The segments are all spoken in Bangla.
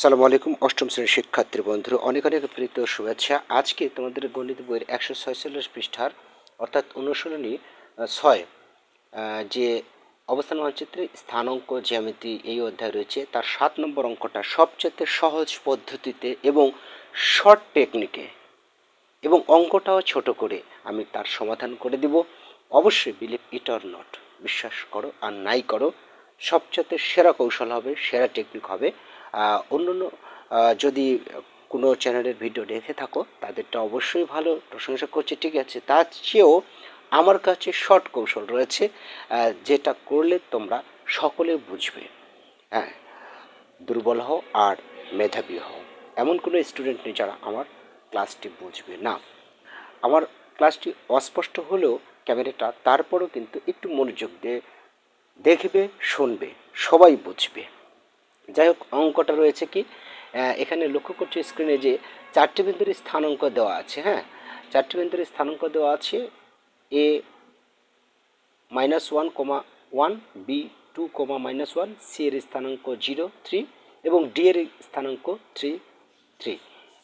সালামু আলাইকুম, অষ্টম শ্রেণির শিক্ষার্থী বন্ধুরা, অনেক অনেক প্রীত শুভেচ্ছা। আজকে তোমাদের গণিত বইয়ের একশো ছয়চল্লিশ পৃষ্ঠার, অর্থাৎ অনুশীলনী ছয় যে অবস্থান মানচিত্রে স্থানাঙ্ক, জ্যামিতি এই অধ্যায় রয়েছে, তার সাত নম্বর অঙ্কটা সবচেয়ে সহজ পদ্ধতিতে এবং শর্ট টেকনিকে এবং অঙ্কটাও ছোট করে আমি তার সমাধান করে দিব। অবশ্যই বিলিভ ইট অর নট বিশ্বাস করো আর নাই করো, সবচেয়ে সেরা কৌশল হবে, সেরা টেকনিক হবে অন্যান্য আহ, যদি কোনো চ্যানেলের ভিডিও দেখে থাকো তাদেরটা অবশ্যই ভালো প্রশংসা করছে ঠিক আছে? তার চেয়েও আমার কাছে শর্ট কৌশল রয়েছে যেটা করলে তোমরা সকলে বুঝবে। হ্যাঁ দুর্বল হও আর মেধাবী হও। এমন কোনো স্টুডেন্ট নেই যারা আমার ক্লাসটি বুঝবে না। আমার ক্লাসটি অস্পষ্ট হলেও ক্যামেরাটা তারপরও কিন্তু একটু মনোযোগ দিয়ে দেখবে শুনবে সবাই বুঝবে। যাই হোক অঙ্কটা রয়েছে কি এখানে লক্ষ্য করছি স্ক্রিনে যে চারটি বিন্দুর স্থানাঙ্ক দেওয়া আছে হ্যাঁ? চারটি বিন্দুর স্থানাঙ্ক দেওয়া আছে A minus one comma one B two comma minus one C এর স্থানাঙ্ক জিরো থ্রি এবং ডি এর স্থানাঙ্ক থ্রি থ্রি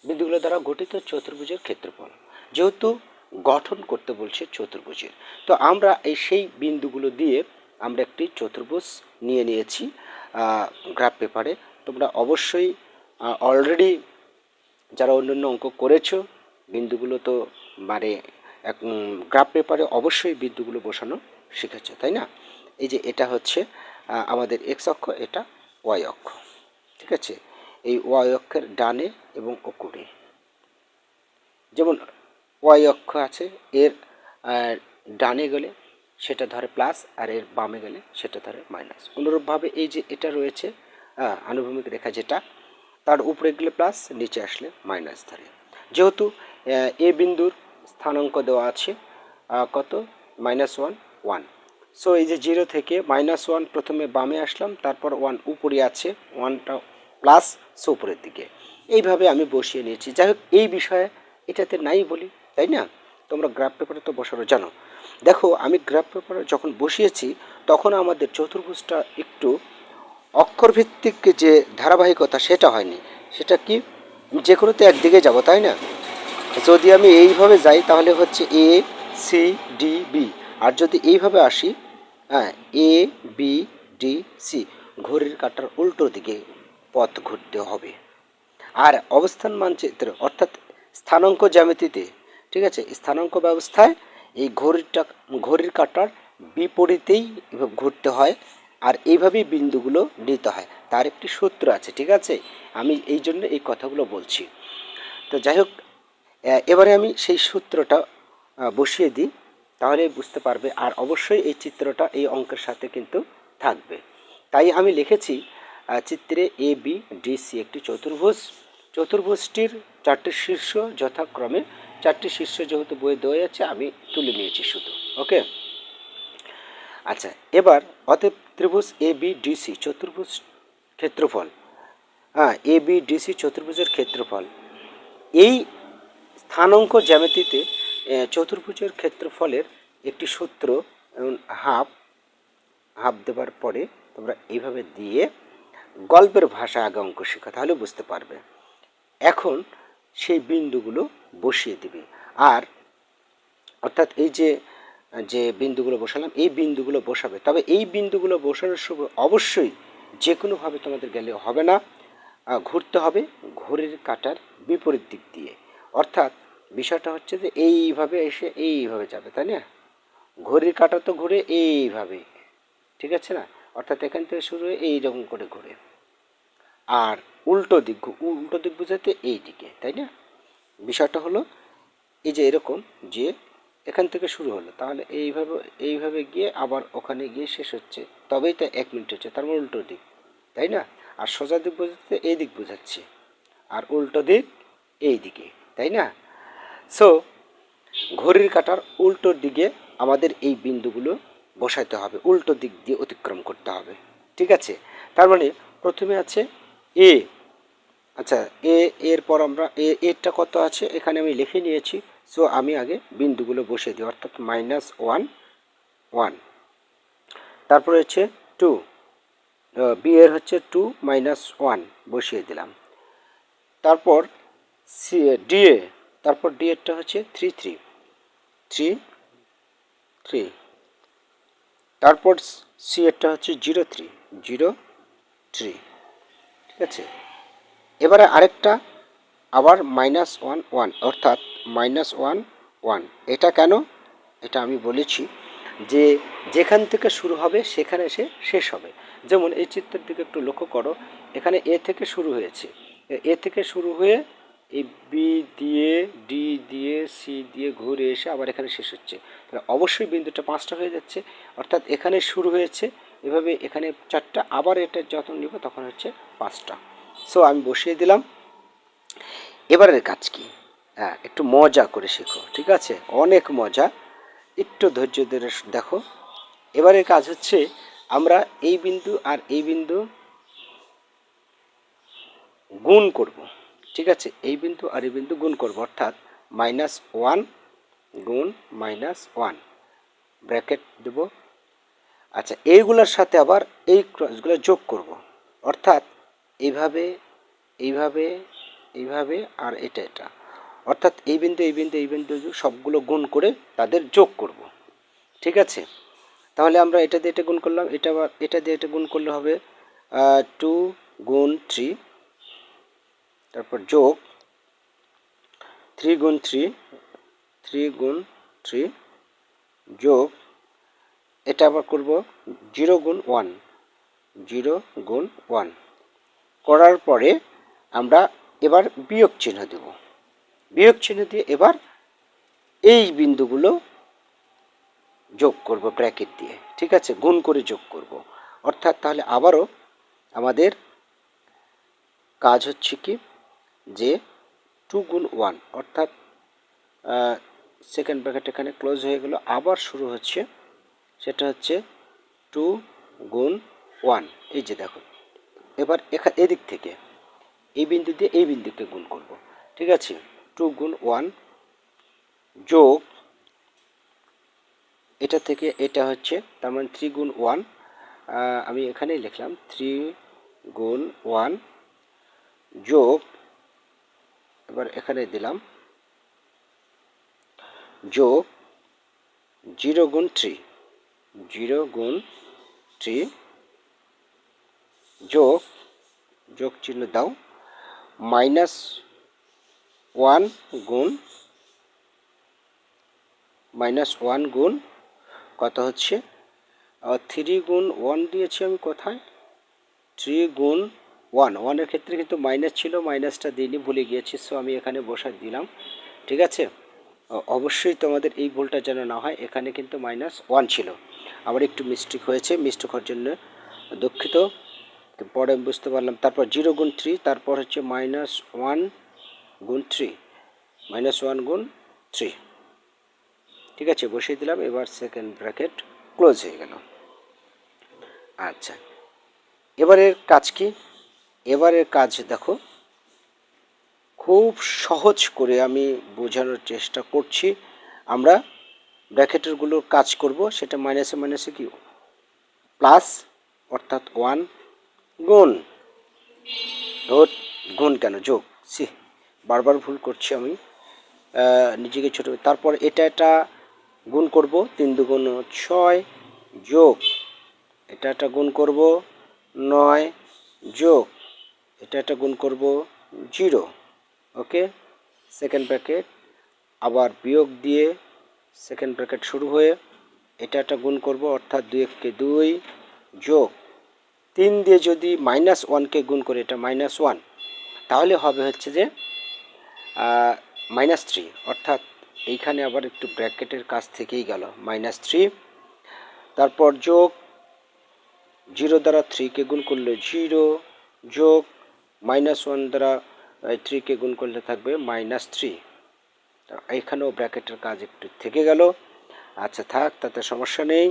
বিন্দুগুলো দ্বারা গঠিত চতুর্ভুজের ক্ষেত্রফল, যেহেতু গঠন করতে বলছে চতুর্ভুজের। তো আমরা এই সেই বিন্দুগুলো দিয়ে আমরা একটি চতুর্ভুজ নিয়ে নিয়েছি। গ্রাফ পেপারে তোমরা অবশ্যই অলরেডি যারা অন্যান্য অঙ্ক করেছ, বিন্দুগুলো তো মানে এক গ্রাফ পেপারে অবশ্যই বিন্দুগুলো বসানো শিখেছো, তাই না? এই যে এটা হচ্ছে আমাদের এক্স অক্ষ, এটা ওয়াই অক্ষ, ঠিক আছে? এই ওয়াই অক্ষের ডানে এবং ওকুড়ে যেমন ওয়াই অক্ষ আছে, এর ডানে গেলে সেটা ধরে প্লাস আর এর বামে গেলে সেটা ধরে মাইনাস। অনুরূপভাবে এই যে এটা রয়েছে আনুভূমিক রেখা যেটা, তার উপরে গেলে প্লাস, নিচে আসলে মাইনাস ধরে। যেহেতু, এ বিন্দুর স্থানাঙ্ক দেওয়া আছে কত? Minus one one. সো এই যে জিরো থেকে মাইনাস ওয়ান প্রথমে বামে আসলাম, তারপর ওয়ান উপরে আছে, ওয়ানটা প্লাস, সো উপরের দিকে। এইভাবে আমি বসিয়ে নিয়েছি। যাই হোক, এই বিষয়ে এটাতে নাই বলি, তাই না? তোমরা গ্রাফ পেপারে তো বসানো জানো। দেখো, আমি গ্রাফ পেপারে যখন বসিয়েছি, তখন আমাদের চতুর্ভুজটা একটু অক্ষরভিত্তিক যে ধারাবাহিকতা, সেটা হয়নি। সেটা কি? যে কোনোতে একদিকে যাব, তাই না? যদি আমি এইভাবে যাই, তাহলে হচ্ছে এ সি ডি বি আর যদি এইভাবে আসি হ্যাঁ এ বি ডি সি ঘড়ির কাঁটার উল্টো দিকে পথ ঘুরতে হবে। আর অবস্থান মানচিত্র, অর্থাৎ স্থানাঙ্ক জ্যামিতিতে, ঠিক আছে? স্থানাঙ্ক ব্যবস্থায় এই ঘড়িটা, ঘড়ির কাঁটার বিপরীতেই ঘুরতে হয় আর এইভাবেই বিন্দুগুলো নিতে হয়। তার একটি সূত্র আছে, ঠিক আছে? আমি এই জন্য এই কথাগুলো বলছি। তো যাই হোক এবারে আমি সেই সূত্রটা বসিয়ে দিই, তাহলে বুঝতে পারবে। আর অবশ্যই এই চিত্রটা এই অঙ্কের সাথে কিন্তু থাকবে। তাই আমি লিখেছি চিত্রে এ বি ডি সি একটি চতুর্ভুজ। চতুর্ভুজটির চারটি শীর্ষ যথাক্রমে চারটি শীর্ষ যেহেতু বইয়ে দেওয়া আছে, আমি তুলে নিয়েছি শুধু, ওকে? আচ্ছা এবার অতএব ত্রিভুজ এ বি ডি সি চতুর্ভুজ ক্ষেত্রফল। হ্যাঁ এ বি ডি সি চতুর্ভুজের ক্ষেত্রফল। এই স্থানাঙ্ক জ্যামিতিতে চতুর্ভুজের ক্ষেত্রফলের একটি সূত্র হাফ হাফ দেওয়ার পরে তোমরা এইভাবে দিয়ে গল্পের ভাষা আগে অঙ্ক শেখা, তাহলে বুঝতে পারবে। এখন সেই বিন্দুগুলো বসিয়ে দিবে। আর অর্থাৎ এই যে যে বিন্দুগুলো বসালাম, এই বিন্দুগুলো বসাবে। তবে এই বিন্দুগুলো বসানোর সময় অবশ্যই যে কোনোভাবে তোমাদের গেলে হবে না। ঘুরতে হবে ঘড়ির কাটার বিপরীত দিক দিয়ে। অর্থাৎ বিষয়টা হচ্ছে যে এইভাবে এসে এইভাবে যাবে, তাই না? ঘড়ির কাটা তো ঘুরে এইভাবে, ঠিক আছে না? অর্থাৎ এখান থেকে শুরু হয়ে এইরকম করে ঘুরে। আর উল্টো দিক উল্টো দিক বুঝাতে এই দিকে, তাই না? বিষয়টা হলো এই যে এরকম যে এখান থেকে শুরু হলো, তাহলে এইভাবে এইভাবে গিয়ে আবার ওখানে গিয়ে শেষ হচ্ছে। তবেই তো এক মিনিট হচ্ছে, তার মানে উল্টো দিক, তাই না? আর সোজা দিক বোঝাতে এই দিক বোঝাচ্ছে, আর উল্টো দিক এই দিকে, তাই না? সো ঘড়ির কাটার উল্টোর দিকে আমাদের এই বিন্দুগুলো বসাইতে হবে, উল্টো দিক দিয়ে অতিক্রম করতে হবে, ঠিক আছে? তার মানে প্রথমে আছে এ আচ্ছা এ, এরপর আমরা, এ, এরটা কত আছে? এখানে আমি লিখে নিয়েছি। সো আমি আগে বিন্দুগুলো বসিয়ে দিই, অর্থাৎ মাইনাস ওয়ান ওয়ান তারপরে হচ্ছে টু বি এর হচ্ছে টু মাইনাস ওয়ান বসিয়ে দিলাম। তারপর সি ডি এ, তারপর ডি এরটা হচ্ছে থ্রি থ্রি থ্রি থ্রি তারপর সি এরটা হচ্ছে জিরো থ্রি জিরো থ্রি ঠিক আছে? এবারে আরেকটা, আবার মাইনাস ওয়ান ওয়ান অর্থাৎ মাইনাস ওয়ান ওয়ান এটা কেন? এটা আমি বলেছি যে যেখান থেকে শুরু হবে সেখানে সে শেষ হবে। যেমন এই চিত্রের দিকে একটু লক্ষ্য করো, এখানে এ থেকে শুরু হয়েছে। এ থেকে শুরু হয়ে এই বি দিয়ে ডি দিয়ে সি দিয়ে ঘুরে এসে আবার এখানে শেষ হচ্ছে। তাহলে অবশ্যই বিন্দুটা পাঁচটা হয়ে যাচ্ছে, অর্থাৎ এখানে শুরু হয়েছে। এভাবে এখানে চারটা, আবার এটা যখন নিব তখন হচ্ছে পাঁচটা। সো আমি বসিয়ে দিলাম। এবারের কাজ কি? হ্যাঁ একটু মজা করে শেখো, ঠিক আছে? অনেক মজা। একটু ধৈর্য ধরে দেখো। এবারের কাজ হচ্ছে আমরা এই বিন্দু আর এই বিন্দু গুণ করব, ঠিক আছে? এই বিন্দু আর এই বিন্দু গুণ করব, অর্থাৎ মাইনাস ওয়ান গুণ মাইনাস ওয়ান ব্র্যাকেট দেব। আচ্ছা এইগুলোর সাথে আবার এই ক্রসগুলো যোগ করব, অর্থাৎ এইভাবে এইভাবে এইভাবে আর এটা এটা। অর্থাৎ এই বিন্দু এই বিন্দু এই বিন্দু সবগুলো গুণ করে তাদের যোগ করব। ঠিক আছে? তাহলে আমরা এটা দিয়ে এটা গুণ করলাম, এটা আবার এটা দিয়ে এটা গুণ করলে হবে টু গুণ থ্রি, তারপর যোগ, থ্রি গুণ থ্রি থ্রি গুণ থ্রি, যোগ, এটা আবার করব, জিরো গুণ ওয়ান, জিরো গুণ ওয়ান। করার পরে আমরা এবার বিয়োগ চিহ্ন দেব। বিয়োগ চিহ্ন দিয়ে এবার এই বিন্দুগুলো যোগ করব ব্র্যাকেট দিয়ে। ঠিক আছে? গুণ করে যোগ করব। অর্থাৎ তাহলে আবারও আমাদের কাজ হচ্ছে কি? যে টু গুণ ওয়ান অর্থাৎ সেকেন্ড ব্র্যাকেট এখানে ক্লোজ হয়ে গেল। আবার শুরু হচ্ছে, সেটা হচ্ছে টু গুণ ওয়ান এই যে দেখো এবার এখানে এদিক থেকে, এই বিন্দু দিয়ে এই বিন্দুকে গুণ করব। ঠিক আছে? টু গুণ ওয়ান যোগ, এটা থেকে এটা হচ্ছে, তার মানে থ্রি গুণ ওয়ান আমি এখানেই লিখলাম, থ্রি গুণ ওয়ান যোগ, এবার এখানে দিলাম, যোগ, জিরো গুণ থ্রি, জিরো গুণ থ্রি যোগ যোগ চিহ্ন দাও মাইনাস ওয়ান গুণ মাইনাস ওয়ান গুণ, কত হচ্ছে? থ্রি গুণ ওয়ান দিয়েছি আমি কোথায়? থ্রি গুণ ওয়ান ওয়ানের ক্ষেত্রে কিন্তু মাইনাস ছিল মাইনাসটা দিইনি, ভুলে গিয়েছি সো আমি এখানে বসা দিলাম, ঠিক আছে? অবশ্যই তোমাদের এই ভুলটা যেন না হয়, এখানে কিন্তু মাইনাস ওয়ান ছিল। আবার একটু মিস্টেক হয়েছে মিস্টেক হওয়ার জন্য দুঃখিত। পরে আমি বুঝতে পারলাম। তারপর জিরো গুণ থ্রি, তারপর হচ্ছে মাইনাস ওয়ান গুণ থ্রি। মাইনাস ওয়ান গুণ থ্রি। ঠিক আছে, বসিয়ে দিলাম, এবার সেকেন্ড ব্র্যাকেট ক্লোজ হয়ে গেল। আচ্ছা এবারের কাজ কি? এবারের কাজ দেখো, খুব সহজ করে আমি বোঝানোর চেষ্টা করছি। আমরা ব্র্যাকেটেরগুলোর কাজ করব, সেটা মাইনাসে মাইনাসে কি? প্লাস, অর্থাৎ ওয়ান গুণ। নোট গুণ কেন? যোগ। সি বারবার ভুল করছি আমি। নিজেকে ছোটো তারপর এটা এটা গুণ করব, তিন দুগুণ ছয়, যোগ। এটা একটা গুণ করব, নয়, যোগ। এটা একটা গুণ করব, জিরো। ওকে? Second bracket. আবার বিয়োগ দিয়ে সেকেন্ড ব্র্যাকেট শুরু হয়ে এটা একটা গুণ করব, অর্থাৎ দুই এককে দুই, যোগ। তিন দিয়ে যদি মাইনাস ওয়ানকে গুণ করে, এটা মাইনাস ওয়ান তাহলে হবে হচ্ছে যে মাইনাস থ্রি অর্থাৎ এইখানে আবার একটু ব্র্যাকেটের কাছ থেকেই গেল মাইনাস থ্রি তারপর যোগ জিরো দ্বারা থ্রিকে গুণ করলে জিরো যোগ মাইনাস ওয়ান দ্বারা থ্রিকে গুণ করলে থাকবে মাইনাস থ্রি এইখানেও ব্র্যাকেটের কাজ একটু থেকে গেল আচ্ছা থাক, তাতে সমস্যা নেই,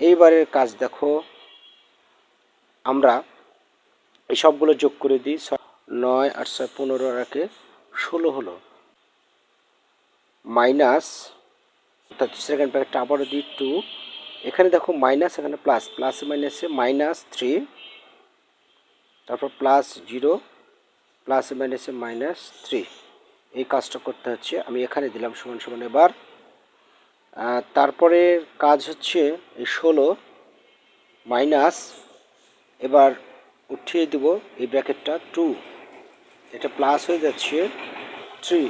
এইবারের কাজ দেখো আমরা এই সবগুলো যোগ করে দিই নয়, আট, ছয়, পনেরো রাখে ষোলো হলো। মাইনাস, অর্থাৎ সেকেন্ড ব্র্যাকেটটা আবারও দিই, টু। এখানে দেখো মাইনাস, এখানে প্লাস প্লাস মাইনাসে মাইনাস থ্রি। তারপর প্লাস জিরো, প্লাস মাইনাসে মাইনাস থ্রি। এই কাজটা করতে হচ্ছে। আমি এখানে দিলাম সমান সমান এবার। তারপরে কাজ হচ্ছে এই ষোলো মাইনাস এবার উঠিয়ে দেব এই ব্র্যাকেটটা টু এটা প্লাস হয়ে যাচ্ছে থ্রি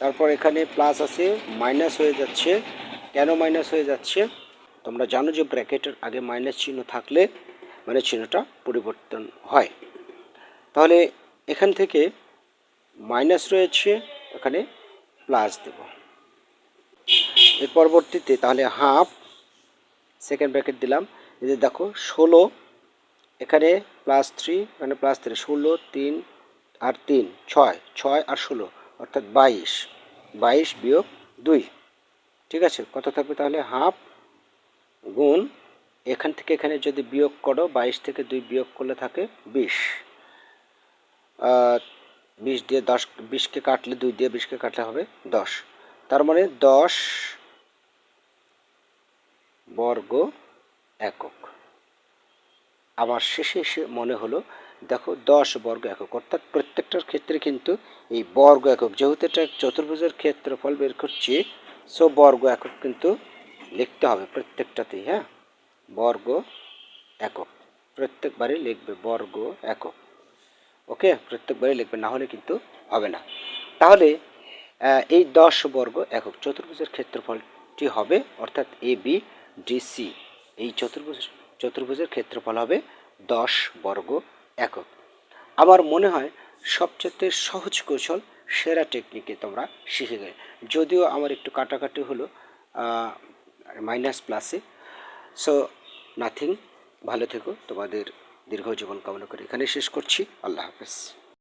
তারপর এখানে প্লাস আছে মাইনাস হয়ে যাচ্ছে। কেন মাইনাস হয়ে যাচ্ছে? তোমরা জানো যে ব্র্যাকেটের আগে মাইনাস চিহ্ন থাকলে মানে চিহ্নটা পরিবর্তন হয়। তাহলে এখান থেকে মাইনাস রয়েছে, এখানে প্লাস দেব। এর পরবর্তীতে তাহলে হাফ সেকেন্ড ব্র্যাকেট দিলাম। এই যে দেখো, ষোলো, এখানে প্লাস থ্রি এখানে প্লাস থ্রি ষোলো, তিন আর তিন, ছয় ছয় আর ষোলো, অর্থাৎ বাইশ। বাইশ বিয়োগ দুই। ঠিক আছে? কত থাকবে তাহলে? হাফ গুণ, এখান থেকে এখানে যদি বিয়োগ করো, বাইশ থেকে দুই বিয়োগ করলে থাকে বিশ। বিশ দিয়ে দশ, বিশকে কাটলে দুই দিয়ে বিশকে কাটলে হবে দশ। তার মানে দশ বর্গ একক। আমার শেষে এসে মনে হলো, দেখো, দশ বর্গ একক। অর্থাৎ প্রত্যেকটার ক্ষেত্রে কিন্তু এই বর্গ একক, যেহেতু এটা চতুর্ভুজের ক্ষেত্রফল বের করছি সো বর্গ একক কিন্তু লিখতে হবে প্রত্যেকটাতেই হ্যাঁ? বর্গ একক। প্রত্যেকবারই লিখবে বর্গ একক। ওকে? প্রত্যেকবারই লিখবে, না হলে কিন্তু হবে না। তাহলে এই দশ বর্গ একক, চতুর্ভুজের ক্ষেত্রফলটি হবে অর্থাৎ এ বি ডি সি এই চতুর্ভুজ, চতুর্ভুজের ক্ষেত্রফল হবে দশ বর্গ একক। আমার মনে হয় সবচেয়ে সহজ কৌশল সেরা টেকনিকে তোমরা শিখে গেলে। যদিও আমার একটু কাটাকাটি হলো মাইনাস প্লাসে সো নাথিং ভালো থেকো। তোমাদের দীর্ঘ জীবন কামনা করে এখানে শেষ করছি। আল্লাহ হাফেজ।